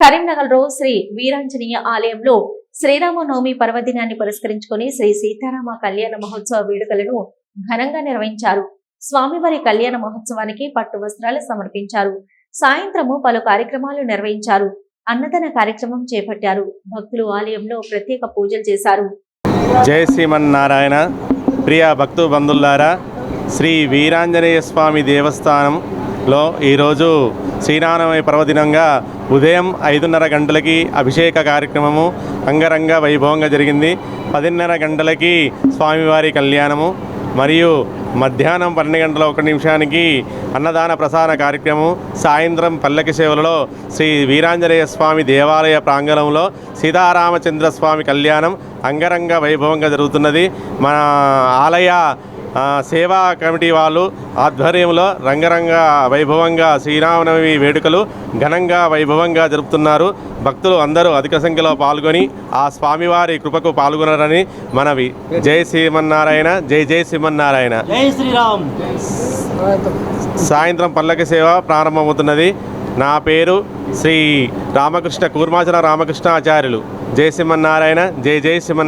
కరీంనగర్లో శ్రీ వీరాంజనేయ ఆలయంలో శ్రీరామనవమి పర్వదినాన్ని పురస్కరించుకొని శ్రీ సీతారామ కళ్యాణ మహోత్సవ వేడుకలను ఘనంగా నిర్వహించారు. స్వామివారి కళ్యాణ మహోత్సవానికి పట్టు వస్త్రాలు సమర్పించారు. సాయంత్రము పలు కార్యక్రమాలు నిర్వహించారు. అన్నదాన కార్యక్రమం చేపట్టారు. భక్తులు ఆలయంలో ప్రత్యేక పూజలు చేశారు. జయ శ్రీమన్నారాయణ. ప్రియ భక్తు బంధుల్లారా శ్రీ వీరాంజనేయ స్వామి దేవస్థానం లో ఈరోజు శ్రీరామనవమి పర్వదినంగా ఉదయం ఐదున్నర గంటలకి అభిషేక కార్యక్రమము అంగరంగ వైభవంగా జరిగింది. పదిన్నర గంటలకి స్వామివారి కళ్యాణము మరియు మధ్యాహ్నం పన్నెండు గంటల ఒక నిమిషానికి అన్నదాన ప్రసార కార్యక్రమం సాయంత్రం పల్లకి సేవలలో శ్రీ వీరాంజనేయ స్వామి దేవాలయ ప్రాంగణంలో సీతారామచంద్ర స్వామి కళ్యాణం అంగరంగ వైభవంగా జరుగుతున్నది. మన ఆలయ సేవా కమిటీ వాళ్ళు ఆధ్వర్యంలో రంగరంగ వైభవంగా శ్రీరామనవమి వేడుకలు ఘనంగా వైభవంగా జరుపుతున్నారు. భక్తులు అందరూ అధిక సంఖ్యలో పాల్గొని ఆ స్వామివారి కృపకు పాల్గొనరని మనవి. జై శ్రీమన్నారాయణ జై జై శ్రీమన్నారాయణ. జై శ్రీరామ్. సాయంత్రం పల్లకి సేవ ప్రారంభమవుతున్నది. నా పేరు శ్రీ రామకృష్ణ కూర్మాచల రామకృష్ణ ఆచార్యులు జై శ్రీమన్నారాయణ జై జై శ్రీమన్